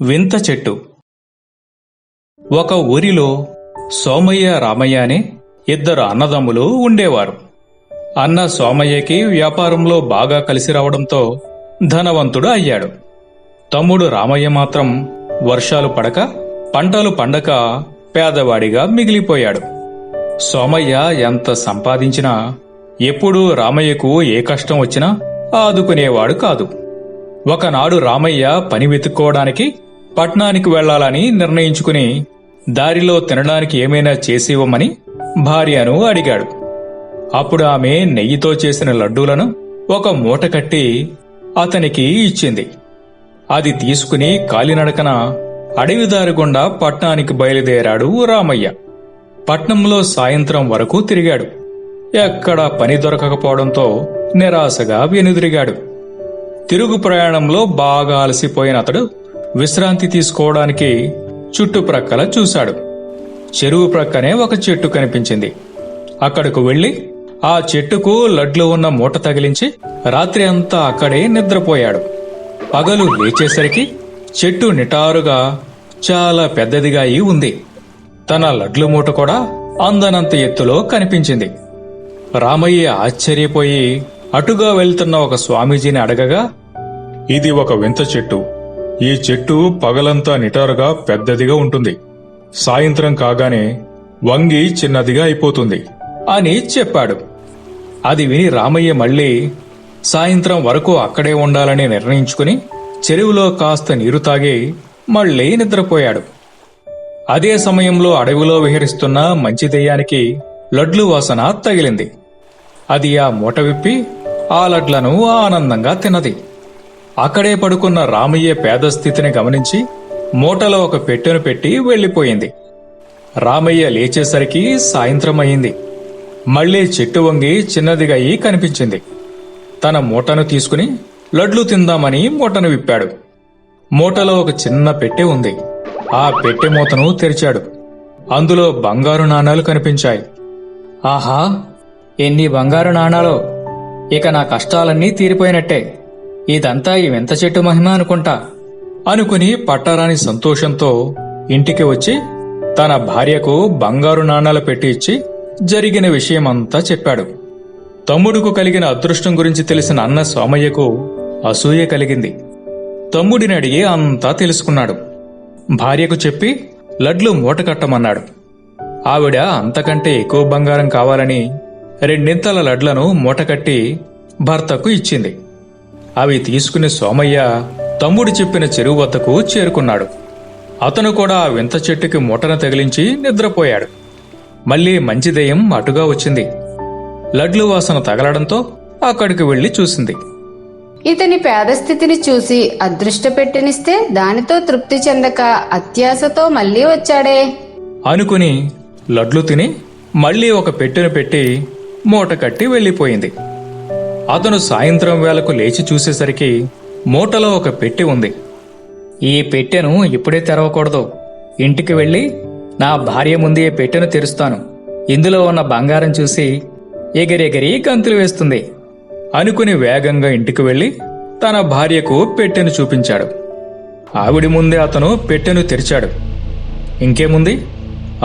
వింత చెట్టు. ఒక ఊరిలో సోమయ్య రామయ్య అనే ఇద్దరు అన్నదమ్ములు ఉండేవారు. అన్న సోమయ్యకి వ్యాపారంలో బాగా కలిసి రావడంతో ధనవంతుడు అయ్యాడు. తమ్ముడు రామయ్య మాత్రం వర్షాలు పడక పంటలు పండక పేదవాడిగా మిగిలిపోయాడు. సోమయ్య ఎంత సంపాదించినా ఎప్పుడూ రామయ్యకు ఏ కష్టం వచ్చినా ఆదుకునేవాడు కాదు. ఒకనాడు రామయ్య పని వెతుక్కోవడానికి పట్నానికి వెళ్ళాలని నిర్ణయించుకుని దారిలో తినడానికి ఏమైనా చేసివ్వమని భార్యను అడిగాడు. అప్పుడు ఆమె నెయ్యితో చేసిన లడ్డూలను ఒక మూట కట్టి అతనికి ఇచ్చింది. అది తీసుకుని కాలినడకన అడవిదారి గుండా పట్నానికి బయలుదేరాడు రామయ్య. పట్నంలో సాయంత్రం వరకు తిరిగాడు. ఎక్కడా పని దొరకకపోవడంతో నిరాశగా వెనుదిరిగాడు. తిరుగు ప్రయాణంలో బాగా అలసిపోయిన అతడు విశ్రాంతి తీసుకోవడానికి చుట్టుప్రక్కల చూశాడు. చెరువు ప్రక్కనే ఒక చెట్టు కనిపించింది. అక్కడకు వెళ్ళి ఆ చెట్టుకు లడ్లు ఉన్న మూట తగిలించి రాత్రి అంతా అక్కడే నిద్రపోయాడు. పగలు లేచేసరికి చెట్టు నిటారుగా చాలా పెద్దదిగా అయి ఉంది. తన లడ్లు మూట కూడా అందనంత ఎత్తులో కనిపించింది. రామయ్య ఆశ్చర్యపోయి అటుగా వెళ్తున్న ఒక స్వామీజీని అడగగా ఇది ఒక వింత చెట్టు. ఈ చెట్టు పగలంతా నిటారుగా పెద్దదిగా ఉంటుంది. సాయంత్రం కాగానే వంగి చిన్నదిగా అయిపోతుంది అని చెప్పాడు. అది విని రామయ్య మళ్ళీ సాయంత్రం వరకు అక్కడే ఉండాలని నిర్ణయించుకుని చెరువులో కాస్త నీరు తాగి మళ్ళీ నిద్రపోయాడు. అదే సమయంలో అడవిలో విహరిస్తున్న మంచి దెయ్యానికి లడ్లు వాసన తగిలింది. అది ఆ మూట విప్పి ఆ లడ్లను ఆనందంగా తిన్నది. అక్కడే పడుకున్న రామయ్య పేద స్థితిని గమనించి మూటలో ఒక పెట్టెను పెట్టి వెళ్ళిపోయింది రామయ్య లేచేసరికి సాయంత్రం అయింది మళ్ళీ చెట్టు వంగి చిన్నదిగా అయి కనిపించింది. తన మూటను తీసుకుని లడ్లు తిందామని మూటను విప్పాడు. మూటలో ఒక చిన్న పెట్టె ఉంది. ఆ పెట్టె మూతను తెరిచాడు. అందులో బంగారు నాణాలు కనిపించాయి. ఆహా! ఎన్ని బంగారు నాణాలో! ఇక నా కష్టాలన్నీ తీరిపోయినట్టే. ఇదంతా ఈ వింత చెట్టు మహిమ అనుకుంటా. అనుకుని పట్టరాని సంతోషంతో ఇంటికి వచ్చి తన భార్యకు బంగారు నాణాలు పెట్టి ఇచ్చి జరిగిన విషయమంతా చెప్పాడు. తమ్ముడుకు కలిగిన అదృష్టం గురించి తెలిసిన అన్న సోమయ్యకు అసూయ కలిగింది. తమ్ముడిని అడిగి అంతా తెలుసుకున్నాడు. భార్యకు చెప్పి లడ్లు మూట కట్టమన్నాడు. ఆవిడ అంతకంటే ఎక్కువ బంగారం కావాలని రెండింతల లడ్లను మూటకట్టి భర్తకు ఇచ్చింది. అవి తీసుకుని సోమయ్య తమ్ముడు చెప్పిన చెరువు వద్దకు చేరుకున్నాడు. అతను కూడా ఆ వింత చెట్టుకి మూటను తగిలించి నిద్రపోయాడు. మళ్ళీ మంచి దెయ్యం అటుగా వచ్చింది. లడ్లు వాసన తగలడంతో అక్కడికి వెళ్ళి చూసింది. ఇతని పేద స్థితిని చూసి అదృష్ట పెట్టెనిస్తే దానితో తృప్తి చెందక అత్యాశతో మళ్ళీ వచ్చాడే. అనుకుని లడ్లు తిని మళ్ళీ ఒక పెట్టెను పెట్టి మూట కట్టి వెళ్ళిపోయింది అతను సాయంత్రం వేళకు లేచి చూసేసరికి మూటలో ఒక పెట్టె ఉంది. ఈ పెట్టెను ఇప్పుడే తెరవకూడదు. ఇంటికి వెళ్ళి నా భార్య ముందే పెట్టెను తెరుస్తాను. ఇందులో ఉన్న బంగారం చూసి ఎగిరెగిరి కంతులు వేస్తుంది. అనుకుని వేగంగా ఇంటికి వెళ్ళి తన భార్యకు పెట్టెను చూపించాడు. ఆవిడి ముందే అతను పెట్టెను తెరిచాడు. ఇంకేముంది?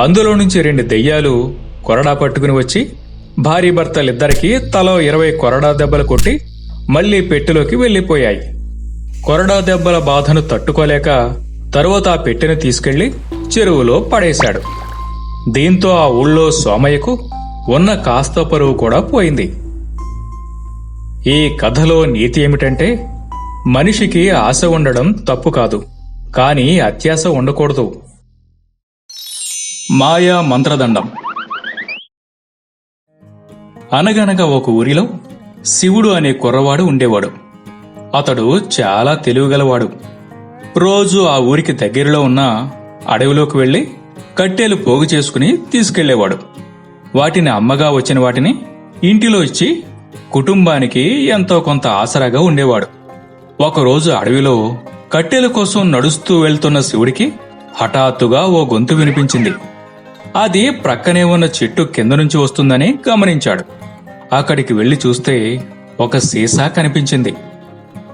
అందులో నుంచి రెండు దెయ్యాలు కొరడా పట్టుకుని వచ్చి భార్య భర్తలిద్దరికీ తలో ఇరవై కొరడా దెబ్బలు కొట్టి మళ్ళీ పెట్టెలోకి వెళ్ళిపోయాయి కొరడా దెబ్బల బాధను తట్టుకోలేక తరువాత ఆ పెట్టెను తీసుకెళ్ళి చెరువులో పడేశాడు. దీంతో ఆ ఊళ్ళో సోమయ్యకు ఉన్న కాస్త పరువు కూడా పోయింది. ఈ కథలో నీతి ఏమిటంటే మనిషికి ఆశ ఉండడం తప్పు కాదు కానీ అత్యాశ ఉండకూడదు. మాయా మంత్రదండం. అనగనగా ఒక ఊరిలో శివుడు అనే కుర్రవాడు ఉండేవాడు. అతడు చాలా తెలివిగలవాడు. రోజు ఆ ఊరికి దగ్గరలో ఉన్న అడవిలోకి వెళ్ళి కట్టెలు పోగు చేసుకుని తీసుకెళ్ళేవాడు వాటిని అమ్మగా వచ్చిన వాటిని ఇంటిలో ఇచ్చి కుటుంబానికి ఎంతో కొంత ఆసరాగా ఉండేవాడు. ఒకరోజు అడవిలో కట్టెల కోసం నడుస్తూ వెళ్తున్న శివుడికి హఠాత్తుగా ఓ గొంతు వినిపించింది. అది ప్రక్కనే ఉన్న చెట్టు కింద నుంచి వస్తుందని గమనించాడు. అక్కడికి వెళ్ళి చూస్తే ఒక సీసా కనిపించింది.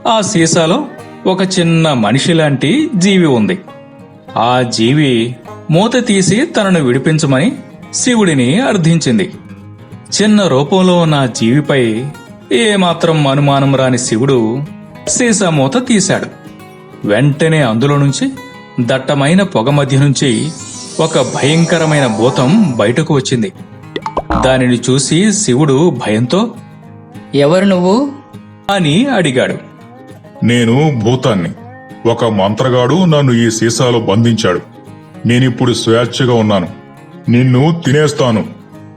ఆ సీసాలో ఒక చిన్న మనిషి లాంటి జీవి ఉంది. ఆ జీవి మూత తీసి తనను విడిపించమని శివుడిని అర్థించింది. చిన్న రూపంలో ఉన్న ఆ జీవిపై ఏమాత్రం అనుమానం రాని శివుడు సీసా మూత తీశాడు. వెంటనే అందులో నుంచి దట్టమైన పొగ మధ్య నుంచి ఒక భయంకరమైన భూతం బయటకు వచ్చింది. దానిని చూసి శివుడు భయంతో ఎవరు నువ్వు? అని అడిగాడు. నేను భూతాన్ని. ఒక మంత్రగాడు నన్ను ఈ సీసాలో బంధించాడు. నేనిప్పుడు స్వేచ్ఛగా ఉన్నాను. నిన్ను తినేస్తాను.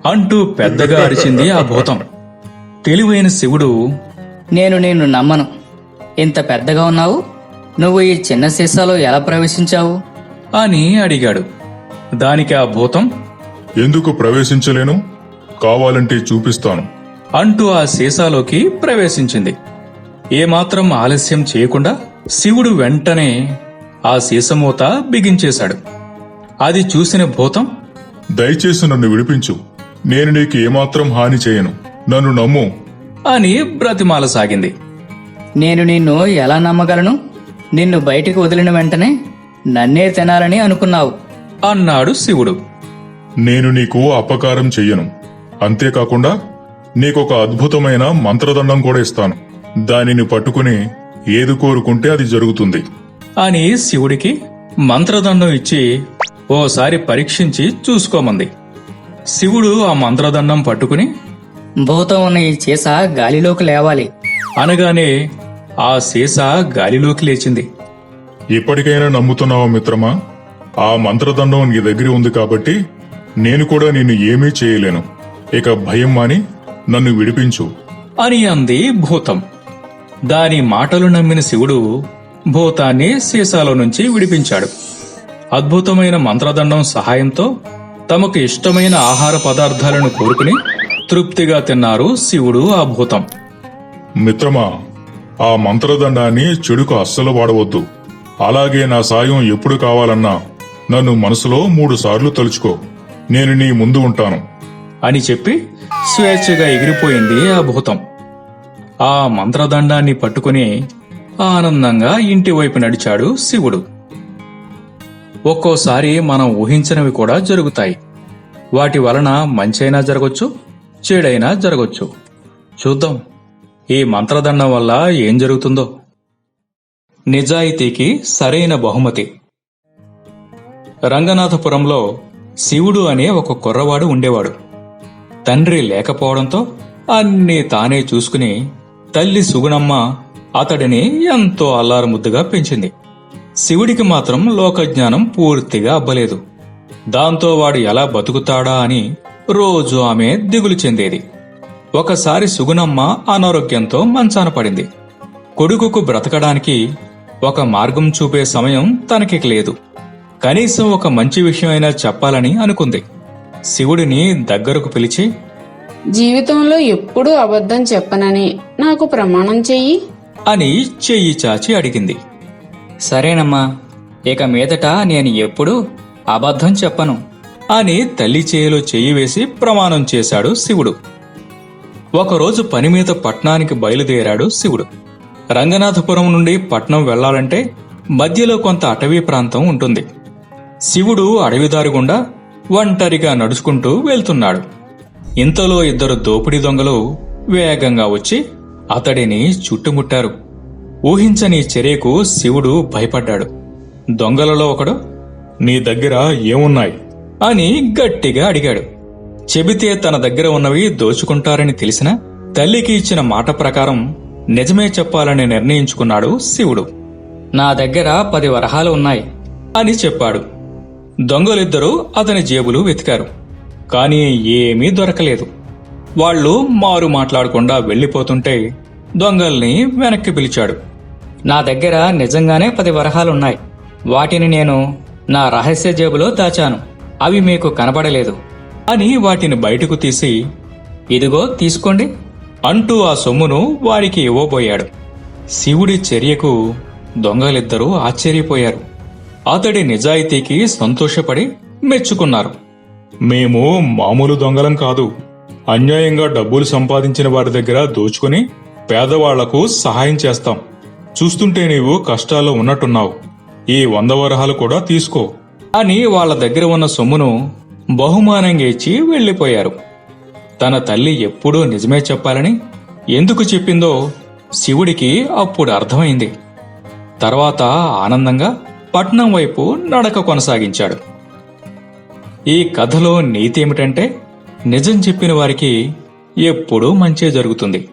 అంటూ పెద్దగా అరిచింది ఆ భూతం. తెలివైన శివుడు నేను నిన్ను నమ్మను. ఇంత పెద్దగా ఉన్నావు? నువ్వు ఈ చిన్న సీసాలో ఎలా ప్రవేశించావు? అని అడిగాడు. దానికి ఆ భూతం? ఎందుకు ప్రవేశించలేను? కావాలంటే చూపిస్తాను. అంటూ ఆ సీసాలోకి ప్రవేశించింది. ఏమాత్రం ఆలస్యం చేయకుండా శివుడు వెంటనే ఆ సీసమూత బిగించేశాడు. అది చూసిన భూతం? దయచేసి నన్ను విడిపించు. నేను నీకు ఏమాత్రం హాని చేయను. నన్ను నమ్ము. అని బ్రతిమాలసాగింది నేను నిన్ను ఎలా నమ్మగలను? నిన్ను బయటికి వదిలిన వెంటనే నన్నే తినాలని అనుకున్నావు. అన్నాడు శివుడు. నేను నీకు అపకారం చెయ్యను. అంతేకాకుండా నీకొక అద్భుతమైన మంత్రదండం కూడా ఇస్తాను. దానిని పట్టుకుని ఏది కోరుకుంటే అది జరుగుతుంది. అని శివుడికి మంత్రదండం ఇచ్చి ఓసారి పరీక్షించి చూసుకోమంది. శివుడు ఆ మంత్రదండం పట్టుకుని భూతం ఉన్న ఈ చీస గాలిలోకి లేవాలి. అనగానే ఆ సీసా గాలిలోకి లేచింది. ఇప్పటికైనా నమ్ముతున్నావా మిత్రమా? ఆ మంత్రదండం నీ దగ్గర ఉంది కాబట్టి నేను కూడా నిన్ను ఏమీ చేయలేను. ఇక భయం మాని నన్ను విడిపించు. అని అంది భూతం. దాని మాటలు నమ్మిన శివుడు భూతాన్ని సీసాలో నుంచి విడిపించాడు. అద్భుతమైన మంత్రదండం సహాయంతో తమకు ఇష్టమైన ఆహార పదార్థాలను కోరుకుని తృప్తిగా తిన్నారు శివుడు ఆ భూతం. మిత్రమా ఆ మంత్రదండాన్ని చెడుకు అస్సలు వాడవద్దు. అలాగే నా సాయం ఎప్పుడు కావాలన్నా నన్ను మనసులో మూడు సార్లు తలుచుకో. నేను నీ ముందు ఉంటాను. అని చెప్పి స్వేచ్ఛగా ఎగిరిపోయింది ఆ భూతం. ఆ మంత్రదండాన్ని పట్టుకుని ఆనందంగా ఇంటి వైపు నడిచాడు శివుడు. ఒక్కోసారి మనం ఊహించనివి కూడా జరుగుతాయి. వాటి వలన మంచైనా జరగొచ్చు చెడైనా జరగొచ్చు. చూద్దాం ఈ మంత్రదండం వల్ల ఏం జరుగుతుందో. నిజాయితీకి సరైన బహుమతి. రంగనాథపురంలో శివుడు అనే ఒక కుర్రవాడు ఉండేవాడు. తండ్రి లేకపోవడంతో అన్నీ తానే చూసుకుని తల్లి సుగుణమ్మ అతడిని ఎంతో అల్లారముద్దుగా పెంచింది. శివుడికి మాత్రం లోకజ్ఞానం పూర్తిగా అబ్బలేదు. దాంతో వాడు ఎలా బతుకుతాడా అని రోజు ఆమె దిగులు చెందేది. ఒకసారి సుగుణమ్మ అనారోగ్యంతో మంచాన పడింది. కొడుకుకు బ్రతకడానికి ఒక మార్గం చూపే సమయం తనకి లేదు. కనీసం ఒక మంచి విషయమైనా చెప్పాలని అనుకుంది. శివుడిని దగ్గరకు పిలిచి జీవితంలో ఎప్పుడూ అబద్ధం చెప్పనని నాకు ప్రమాణం చెయ్యి. అని చెయ్యి చాచి అడిగింది. సరేనమ్మా ఇక మీదట నేను ఎప్పుడూ అబద్ధం చెప్పను అని తల్లి చేయిలో చెయ్యి వేసి ప్రమాణం చేశాడు శివుడు. ఒకరోజు పని మీద పట్నానికి బయలుదేరాడు శివుడు. రంగనాథపురం నుండి పట్నం వెళ్ళాలంటే మధ్యలో కొంత అటవీ ప్రాంతం ఉంటుంది. శివుడు అడవిదారి గుండా ఒంటరిగా నడుచుకుంటూ వెళ్తున్నాడు. ఇంతలో ఇద్దరు దోపిడీ దొంగలు వేగంగా వచ్చి అతడిని చుట్టుముట్టారు. ఊహించని చర్యకు శివుడు భయపడ్డాడు. దొంగలలో ఒకడు? నీ దగ్గర ఏమున్నాయి? అని గట్టిగా అడిగాడు. చెబితే తన దగ్గర ఉన్నవి దోచుకుంటారని తెలిసిన తల్లికి ఇచ్చిన మాట ప్రకారం నిజమే చెప్పాలని నిర్ణయించుకున్నాడు శివుడు. నా దగ్గర పది వరహాలు ఉన్నాయి అని చెప్పాడు. దొంగలిద్దరూ అతని జేబులు వెతికారు. కాని ఏమీ దొరకలేదు. వాళ్ళు మారు మాట్లాడకుండా వెళ్ళిపోతుంటే దొంగల్ని వెనక్కి పిలిచాడు. నా దగ్గర నిజంగానే పది వరహాలున్నాయి. వాటిని నేను నా రహస్య జేబులో దాచాను. అవి మీకు కనబడలేదు. అని వాటిని బయటకు తీసి ఇదిగో తీసుకోండి. అంటూ ఆ సొమ్మును వారికి ఇవ్వబోయాడు. శివుడి చర్యకు దొంగలిద్దరూ ఆశ్చర్యపోయారు. అతడి నిజాయితీకి సంతోషపడి మెచ్చుకున్నారు. మేము మామూలు దొంగలం కాదు. అన్యాయంగా డబ్బులు సంపాదించిన వారి దగ్గర దోచుకుని పేదవాళ్ళకు సహాయం చేస్తాం. చూస్తుంటే నీవు కష్టాల్లో ఉన్నట్టున్నావు. ఈ వంద వరహాలు కూడా తీసుకో. అని వాళ్ళ దగ్గర ఉన్న సొమ్మును బహుమానంగా ఇచ్చి వెళ్ళిపోయారు తన తల్లి ఎప్పుడూ నిజమే చెప్పాలని ఎందుకు చెప్పిందో శివుడికి అప్పుడు అర్థమైంది. తర్వాత ఆనందంగా పట్నం వైపు నడక కొనసాగించాడు. ఈ కథలో నీతి ఏమిటంటే నిజం చెప్పిన వారికి ఎప్పుడూ మంచే జరుగుతుంది.